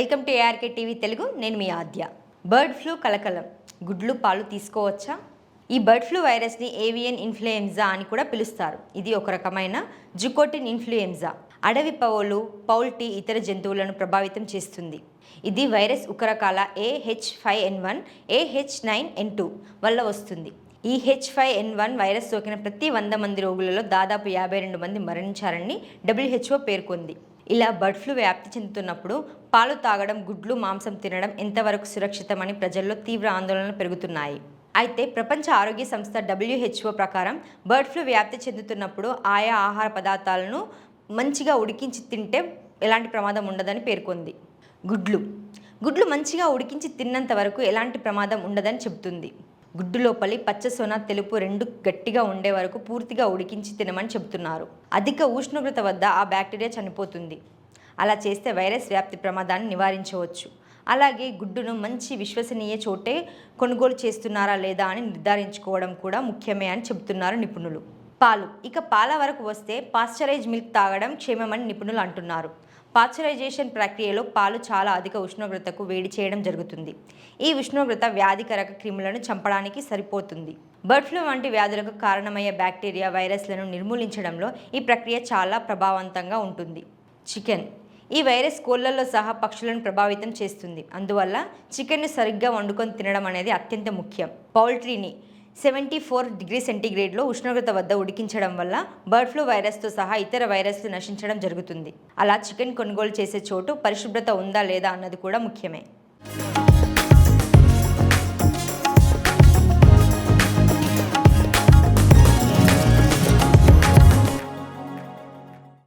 Welcome to ARK TV Telugu. నేను మీ ఆద్య. Bird flu కలకలం. గుడ్లు పాలు తీసుకోవచ్చా? ఈ బర్డ్ ఫ్లూ వైరస్ని ఏవియన్ ఇన్ఫ్లుయెంజా అని కూడా పిలుస్తారు. ఇది ఒక రకమైన జుకోటిన్ ఇన్ఫ్లుయెంజా. అడవి పౌలు పౌల్టీ ఇతర జంతువులను ప్రభావితం చేస్తుంది. ఇది వైరస్ ఒక రకాల AH five N one AH nine N two వల్ల వస్తుంది. ఈ H five N one virus సోకిన ప్రతి వంద మంది రోగులలో దాదాపు యాభై రెండు మంది మరణించారని డబ్ల్యూహెచ్ఓ పేర్కొంది. ఇలా బర్డ్ ఫ్లూ వ్యాప్తి చెందుతున్నప్పుడు పాలు తాగడం గుడ్లు మాంసం తినడం ఎంతవరకు సురక్షితమని ప్రజల్లో తీవ్ర ఆందోళనలు పెరుగుతున్నాయి. అయితే ప్రపంచ ఆరోగ్య సంస్థ డబ్ల్యూహెచ్ఓ ప్రకారం బర్డ్ ఫ్లూ వ్యాప్తి చెందుతున్నప్పుడు ఆయా ఆహార పదార్థాలను మంచిగా ఉడికించి తింటే ఎలాంటి ప్రమాదం ఉండదని పేర్కొంది. గుడ్లు. గుడ్లు మంచిగా ఉడికించి తిన్నంత వరకు ఎలాంటి ప్రమాదం ఉండదని చెబుతుంది. గుడ్డు లోపలి పచ్చ సొన తెలుపు రెండు గట్టిగా ఉండే వరకు పూర్తిగా ఉడికించి తినమని చెబుతున్నారు. అధిక ఉష్ణోగ్రత వద్ద ఆ బ్యాక్టీరియా చనిపోతుంది. అలా చేస్తే వైరస్ వ్యాప్తి ప్రమాదాన్ని నివారించవచ్చు. అలాగే గుడ్డును మంచి విశ్వసనీయ చోటే కొనుగోలు చేస్తున్నారా లేదా అని నిర్ధారించుకోవడం కూడా ముఖ్యమే అని చెబుతున్నారు నిపుణులు. పాలు. ఇక పాల వరకు వస్తే పాశ్చరైజ్ మిల్క్ తాగడం క్షేమమని నిపుణులు అంటున్నారు. పాశ్చరైజేషన్ ప్రక్రియలో పాలు చాలా అధిక ఉష్ణోగ్రతకు వేడి చేయడం జరుగుతుంది. ఈ ఉష్ణోగ్రత వ్యాధికరక క్రిములను చంపడానికి సరిపోతుంది. బర్డ్ ఫ్లూ వంటి వ్యాధులకు కారణమయ్యే బ్యాక్టీరియా వైరస్లను నిర్మూలించడంలో ఈ ప్రక్రియ చాలా ప్రభావవంతంగా ఉంటుంది. చికెన్. ఈ వైరస్ కోళ్ళలో సహా పక్షులను ప్రభావితం చేస్తుంది. అందువల్ల చికెన్ను సరిగ్గా వండుకొని తినడం అనేది అత్యంత ముఖ్యం. పౌల్ట్రీని సెవెంటీ ఫోర్ డిగ్రీ సెంటీగ్రేడ్లో ఉష్ణోగ్రత వద్ద ఉడికించడం వల్ల బర్డ్ ఫ్లూ వైరస్తో సహా ఇతర వైరస్లు నశించడం జరుగుతుంది. అలా చికెన్ కొనుగోలు చేసే చోటు పరిశుభ్రత ఉందా లేదా అన్నది కూడా ముఖ్యమే.